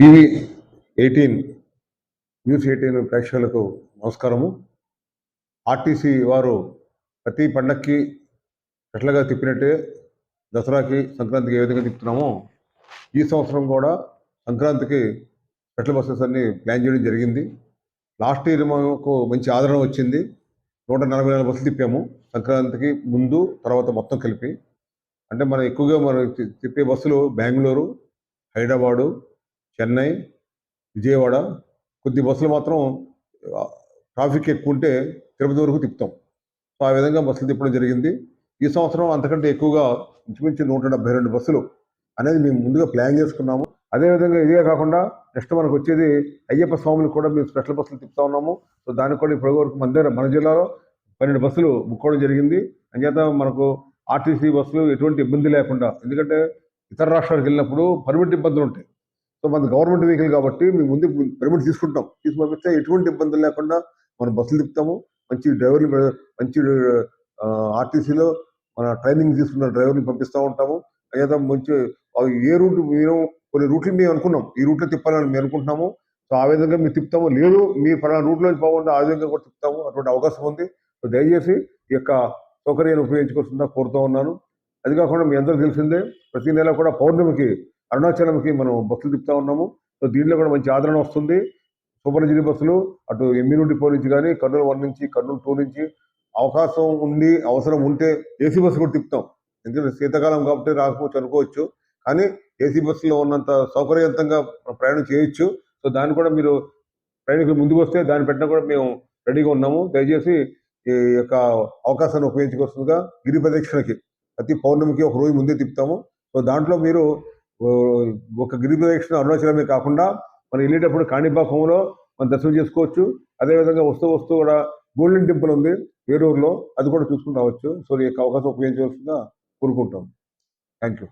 TV eighteen news eighteen ప్రేక్షకులకు నమస్కారము. RTC వారు ప్రతి పండక్కి ఎట్లాగా తిప్పినట్టే దసరాకి సంక్రాంతికి ఏ విధంగా తిప్పుతున్నామో ఈ సంవత్సరం కూడా సంక్రాంతికి స్పెషల్ బస్సెస్ అన్ని ప్లాన్ చేయడం జరిగింది. లాస్ట్ ఇయర్ మాకు మంచి ఆదరణ వచ్చింది. నూట నలభై నాలుగు బస్సులు తిప్పాము. సంక్రాంతికి ముందు తర్వాత మొత్తం కలిపి. అంటే మనం ఎక్కువగా మనం తిప్పే బస్సులు బెంగళూరు హైదరాబాదు చెన్నై విజయవాడ కొద్ది బస్సులు మాత్రం ట్రాఫిక్ ఎక్కువ ఉంటే తిరుపతి వరకు తిప్పుతాం. సో ఆ విధంగా బస్సులు తిప్పడం జరిగింది. ఈ సంవత్సరం అంతకంటే ఎక్కువగా ఇంచుమించు నూట డెబ్బై రెండు బస్సులు అనేది మేము ముందుగా ప్లాన్ చేసుకున్నాము. అదేవిధంగా ఇదే కాకుండా నెక్స్ట్ మనకు వచ్చేది అయ్యప్ప స్వాములకు కూడా మేము స్పెషల్ బస్సులు తిప్పుతా ఉన్నాము. సో దానికి కూడా ఇప్పటి వరకు మన దగ్గర మన జిల్లాలో పన్నెండు బస్సులు బుక్ అవ్వడం జరిగింది. అంచేత మనకు ఆర్టీసీ బస్సులు ఎటువంటి ఇబ్బంది లేకుండా ఎందుకంటే ఇతర రాష్ట్రాలకు వెళ్ళినప్పుడు పర్మిట్ ఇబ్బందులు ఉంటాయి. సో మన గవర్నమెంట్ వెహికల్ కాబట్టి మేము ముందు పర్మిట్ తీసుకుంటాం. తీసి పంపిస్తే ఎటువంటి ఇబ్బందులు లేకుండా మనం బస్సులు తిప్పుతాము మంచి డ్రైవర్లు మంచి ఆర్టీసీలో మన ట్రైనింగ్ తీసుకున్న డ్రైవర్ని పంపిస్తూ ఉంటాము. లేదా మంచి ఏ రూట్ మేము కొన్ని రూట్లు మేము అనుకున్నాం. ఈ రూట్లో తిప్పాలని మేము అనుకుంటున్నాము. సో ఆ విధంగా మేము తిప్పుతాము. లేదు మీ పలానా రూట్లో పోకుండా ఆ విధంగా కూడా తిప్పుతాము. అటువంటి అవకాశం ఉంది. సో దయచేసి ఈ యొక్క సౌకర్యాన్ని ఉపయోగించుకోవాల్సిందిగా కోరుతూ ఉన్నాను. అది కాకుండా మీ అందరూ తెలిసిందే ప్రతి నెల కూడా పౌర్ణమికి అరుణాచలంకి మనం బస్సులు తిప్పుతా ఉన్నాము. సో దీంట్లో కూడా మంచి ఆదరణ వస్తుంది. సూపర్జిని బస్సులు అటు ఎమ్మినూరు డిపో నుంచి కానీ కర్నూలు వన్ నుంచి కర్నూలు టూ నుంచి అవకాశం ఉండి అవసరం ఉంటే ఏసీ బస్సు కూడా తిప్పుతాం. ఎందుకంటే శీతాకాలం కాబట్టి రాకపోవచ్చు అనుకోవచ్చు. కానీ ఏసీ బస్సులో ఉన్నంత సౌకర్యవంతంగా ప్రయాణం చేయొచ్చు. సో దాన్ని కూడా మీరు ప్రయాణికులు ముందుకు వస్తే దాన్ని పెట్టినా కూడా మేము రెడీగా ఉన్నాము. దయచేసి ఈ యొక్క అవకాశాన్ని ఉపయోగించుకోవాల్సిందిగా గిరి ప్రదక్షిణకి ప్రతి పౌర్ణమికి ఒక రోజు ముందే తిప్పుతాము. సో దాంట్లో మీరు ఒక గిరి ప్రదక్షిణ అరుణాచలమే కాకుండా మనం వెళ్ళేటప్పుడు కాణిపాకంలో మనం దర్శనం చేసుకోవచ్చు. అదేవిధంగా వస్తూ వస్తూ కూడా గోల్డెన్ టెంపుల్ ఉంది వేరూరులో. అది కూడా చూసుకుని రావచ్చు. సో ఈ యొక్క అవకాశం ఉపయోగించవలసిందిగా కోరుకుంటాం థ్యాంక్ యూ